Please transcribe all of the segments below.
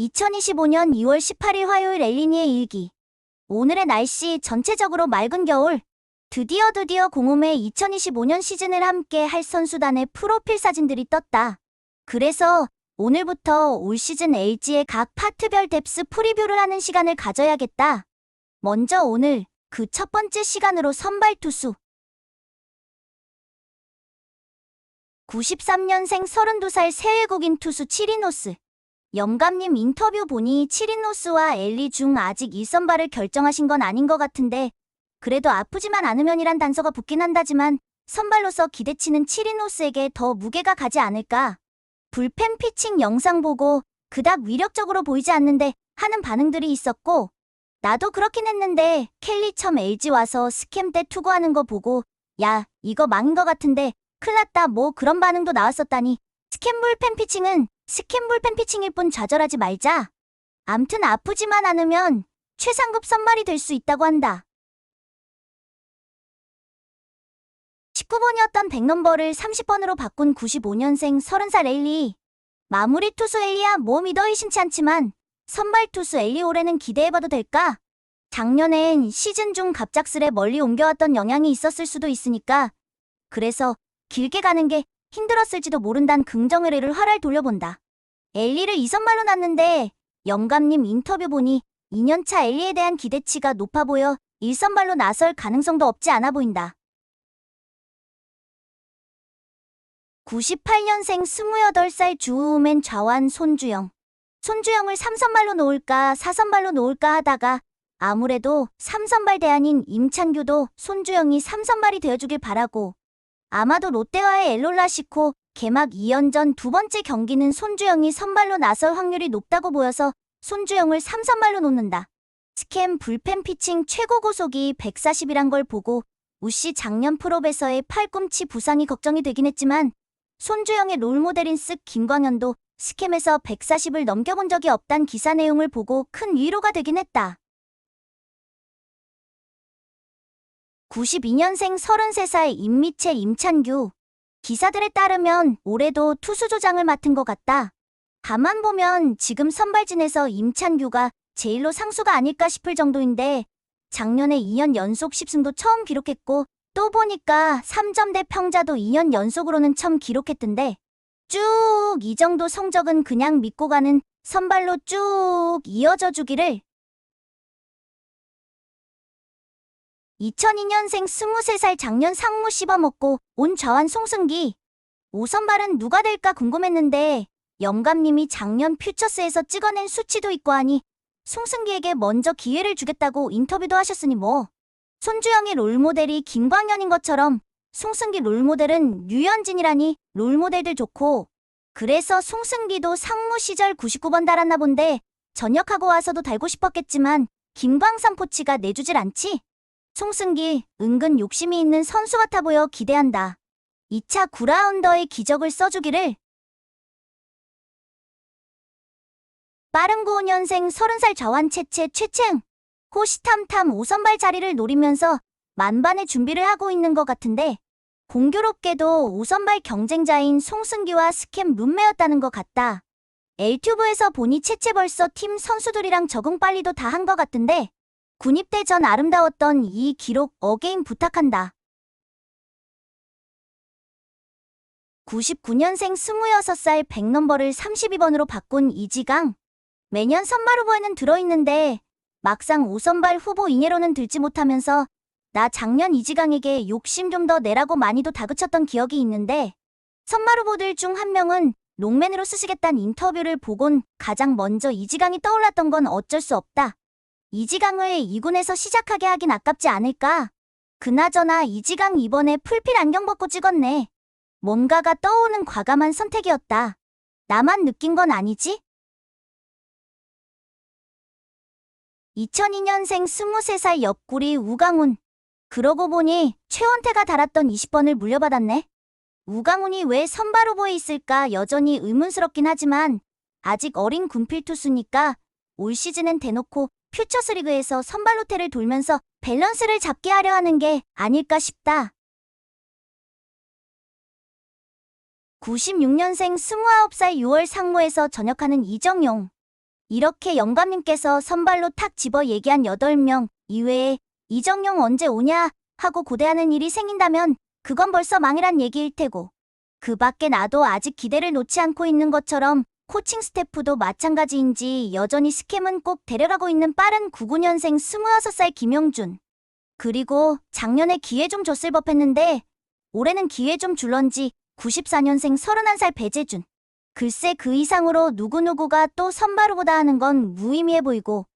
2025년 2월 18일 화요일 엘리니의 일기. 오늘의 날씨 전체적으로 맑은 겨울. 드디어 드디어 공홈의 2025년 시즌을 함께 할 선수단의 프로필 사진들이 떴다. 그래서 오늘부터 올 시즌 LG의 각 파트별 뎁스 프리뷰를 하는 시간을 가져야겠다. 먼저 오늘 그 첫 번째 시간으로 선발 투수. 93년생 32살 새 외국인 투수 치리노스. 영감님 인터뷰 보니 치리노스와 엘리 중 아직 1선발을 결정하신 건 아닌 것 같은데 그래도 아프지만 않으면이란 단서가 붙긴 한다지만 선발로서 기대치는 치리노스에게 더 무게가 가지 않을까. 불펜 피칭 영상 보고 그닥 위력적으로 보이지 않는데 하는 반응들이 있었고 나도 그렇긴 했는데 켈리 처음 LG 와서 스캠 때 투구하는 거 보고 야 이거 망인 것 같은데 큰일났다 뭐 그런 반응도 나왔었다니 스캠 불펜 피칭은 스캠 불펜 피칭일 뿐 좌절하지 말자. 암튼 아프지만 않으면 최상급 선발이 될 수 있다고 한다. 19번이었던 100넘버를 30번으로 바꾼 95년생 30살 엘리. 마무리 투수 엘리야 뭐 믿어 의심치 않지만 선발 투수 엘리 올해는 기대해봐도 될까? 작년엔 시즌 중 갑작스레 멀리 옮겨왔던 영향이 있었을 수도 있으니까 그래서 길게 가는 게 힘들었을지도 모른단 긍정의뢰를 활활 돌려본다. 엘리를 2선발로 놨는데 영감님 인터뷰 보니 2년차 엘리에 대한 기대치가 높아 보여 1선발로 나설 가능성도 없지 않아 보인다. 98년생 28살 주우맨 좌완 손주영. 손주영을 3선발로 놓을까 4선발로 놓을까 하다가 아무래도 3선발 대안인 임창규도 손주영이 3선발이 되어주길 바라고 아마도 롯데와의 엘롤라시코 개막 2연전 두 번째 경기는 손주영이 선발로 나설 확률이 높다고 보여서 손주영을 3선발로 놓는다. 스캠 불펜 피칭 최고 고속이 140이란 걸 보고 우씨 작년 프로베서의 팔꿈치 부상이 걱정이 되긴 했지만 손주영의 롤모델인 쓱 김광현도 스캠에서 140을 넘겨본 적이 없단 기사 내용을 보고 큰 위로가 되긴 했다. 92년생 33살 임미채 임찬규. 기사들에 따르면 올해도 투수 조장을 맡은 것 같다. 가만 보면 지금 선발진에서 임찬규가 제일로 상수가 아닐까 싶을 정도인데 작년에 2년 연속 10승도 처음 기록했고 또 보니까 3점대 평자도 2년 연속으로는 처음 기록했던데 쭉 이 정도 성적은 그냥 믿고 가는 선발로 쭉 이어져 주기를 2002년생 23살 작년 상무 씹어먹고 온 좌완 송승기. 5선발은 누가 될까 궁금했는데 영감님이 작년 퓨처스에서 찍어낸 수치도 있고 하니 송승기에게 먼저 기회를 주겠다고 인터뷰도 하셨으니 뭐. 손주영의 롤모델이 김광현인 것처럼 송승기 롤모델은 류현진이라니 롤모델들 좋고 그래서 송승기도 상무 시절 99번 달았나 본데 전역하고 와서도 달고 싶었겠지만 김광삼 코치가 내주질 않지? 송승기 은근 욕심이 있는 선수 같아 보여 기대한다. 2차 9라운더의 기적을 써주기를. 빠른 95년생 30살 저완 채채 최채응. 호시탐탐 5선발 자리를 노리면서 만반의 준비를 하고 있는 것 같은데 공교롭게도 5선발 경쟁자인 송승기와 스캠 룸메였다는 것 같다. 엘튜브에서 보니 채채 벌써 팀 선수들이랑 적응 빨리도 다 한 것 같은데 군입대 전 아름다웠던 이 기록 어게인 부탁한다. 99년생 26살 100넘버를 32번으로 바꾼 이지강. 매년 선발 후보에는 들어있는데 막상 5선발 후보 인예로는 들지 못하면서 나 작년 이지강에게 욕심 좀 더 내라고 많이도 다그쳤던 기억이 있는데 선발 후보들 중 한 명은 롱맨으로 쓰시겠다는 인터뷰를 보곤 가장 먼저 이지강이 떠올랐던 건 어쩔 수 없다. 이지강을 2군에서 시작하게 하긴 아깝지 않을까? 그나저나 이지강 이번에 풀필 안경 벗고 찍었네. 뭔가가 떠오는 과감한 선택이었다. 나만 느낀 건 아니지? 2002년생 23살 옆구리 우강훈. 그러고 보니 최원태가 달았던 20번을 물려받았네. 우강훈이 왜 선발 후보에 있을까 여전히 의문스럽긴 하지만 아직 어린 군필 투수니까 올 시즌엔 대놓고 퓨처스 리그에서 선발 로테를 돌면서 밸런스를 잡게 하려 하는 게 아닐까 싶다. 96년생 29살 6월 상무에서 전역하는 이정용. 이렇게 영감님께서 선발로 탁 집어 얘기한 8명 이외에 이정용 언제 오냐 하고 고대하는 일이 생긴다면 그건 벌써 망이란 얘기일 테고. 그 밖에 나도 아직 기대를 놓지 않고 있는 것처럼 코칭 스태프도 마찬가지인지 여전히 스캠은 꼭 데려가고 있는 빠른 99년생 26살 김영준. 그리고 작년에 기회 좀 줬을 법했는데 올해는 기회 좀 줄런지 94년생 31살 배재준. 글쎄 그 이상으로 누구누구가 또 선발 후보다 하는 건 무의미해 보이고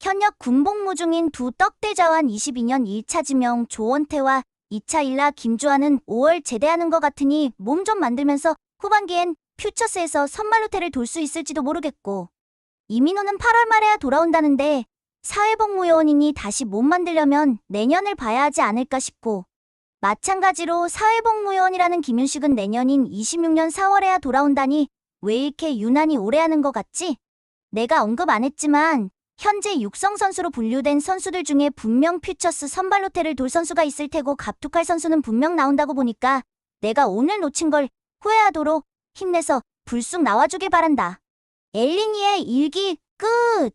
현역 군복무 중인 두 떡대자완 22년 1차 지명 조원태와 2차 일라 김주환은 5월 제대하는 것 같으니 몸 좀 만들면서 후반기엔 퓨처스에서 선발로테를 돌 수 있을지도 모르겠고 이민호는 8월 말에야 돌아온다는데 사회복무요원이니 다시 몸 만들려면 내년을 봐야 하지 않을까 싶고 마찬가지로 사회복무요원이라는 김윤식은 내년인 26년 4월에야 돌아온다니 왜 이렇게 유난히 오래 하는 것 같지? 내가 언급 안 했지만 현재 육성 선수로 분류된 선수들 중에 분명 퓨처스 선발로테를 돌 선수가 있을 테고 갑툭할 선수는 분명 나온다고 보니까 내가 오늘 놓친 걸 후회하도록 힘내서 불쑥 나와주길 바란다. 엘리니의 일기 끝!